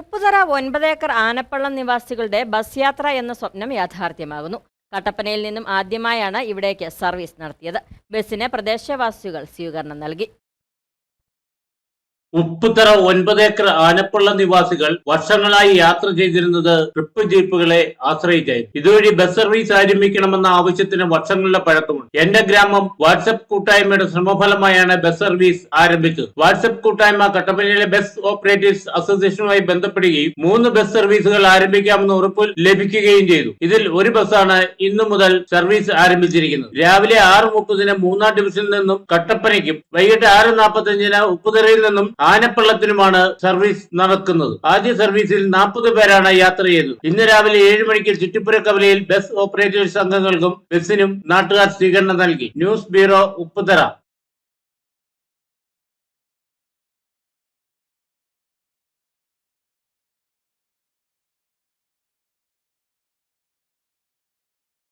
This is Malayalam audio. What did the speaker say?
ഉപ്പുതറ ഒൻപതേക്കർ ആനപ്പള്ളം നിവാസികളുടെ ബസ് യാത്ര എന്ന സ്വപ്നം യാഥാർത്ഥ്യമാകുന്നു. കട്ടപ്പനയിൽ നിന്നും ആദ്യമായാണ് ഇവിടേക്ക് സർവീസ് നടത്തിയത്. ബസ്സിന് പ്രദേശവാസികൾ സ്വീകരണം നൽകി. ഉപ്പുതറ ഒൻപത് ഏക്കർ ആനപ്പുള്ള നിവാസികൾ വർഷങ്ങളായി യാത്ര ചെയ്തിരുന്നത് ട്രിപ്പ് ജീപ്പുകളെ ആശ്രയിച്ചായിരുന്നു. ഇതുവഴി ബസ് സർവീസ് ആരംഭിക്കണമെന്ന ആവശ്യത്തിന് വർഷങ്ങളുടെ പഴക്കമുണ്ട്. എന്റെ ഗ്രാമം വാട്സപ്പ് കൂട്ടായ്മയുടെ ശ്രമഫലമായാണ് ബസ് സർവീസ് ആരംഭിച്ചത്. വാട്സപ്പ് കൂട്ടായ്മ കട്ടപ്പനയിലെ ബസ് ഓപ്പറേറ്റേഴ്സ് അസോസിയേഷനുമായി ബന്ധപ്പെടുകയും മൂന്ന് ബസ് സർവീസുകൾ ആരംഭിക്കാമെന്ന് ഉറപ്പ് ലഭിക്കുകയും ചെയ്തു. ഇതിൽ ഒരു ബസ്സാണ് ഇന്നു മുതൽ സർവീസ് ആരംഭിച്ചിരിക്കുന്നത്. രാവിലെ ആറ് മുപ്പതിന് മൂന്നാം ഡിവിഷനിൽ നിന്നും കട്ടപ്പനയ്ക്കും വൈകിട്ട് ആറ് നാൽപ്പത്തഞ്ചിന് ഉപ്പുതറയിൽ നിന്നും ആനപ്പള്ളത്തിനുമാണ് സർവീസ് നടക്കുന്നത്. ആദ്യ സർവീസിൽ നാൽപ്പത് പേരാണ് യാത്ര ചെയ്തത്. ഇന്ന് രാവിലെ ഏഴ് മണിക്ക് ചുറ്റുപുര കവലയിൽ ബസ് ഓപ്പറേറ്റേഴ്സ് അംഗങ്ങൾക്കും ബസ്സിനും നാട്ടുകാർ സ്വീകരണം നൽകി. News bureau Upputhara.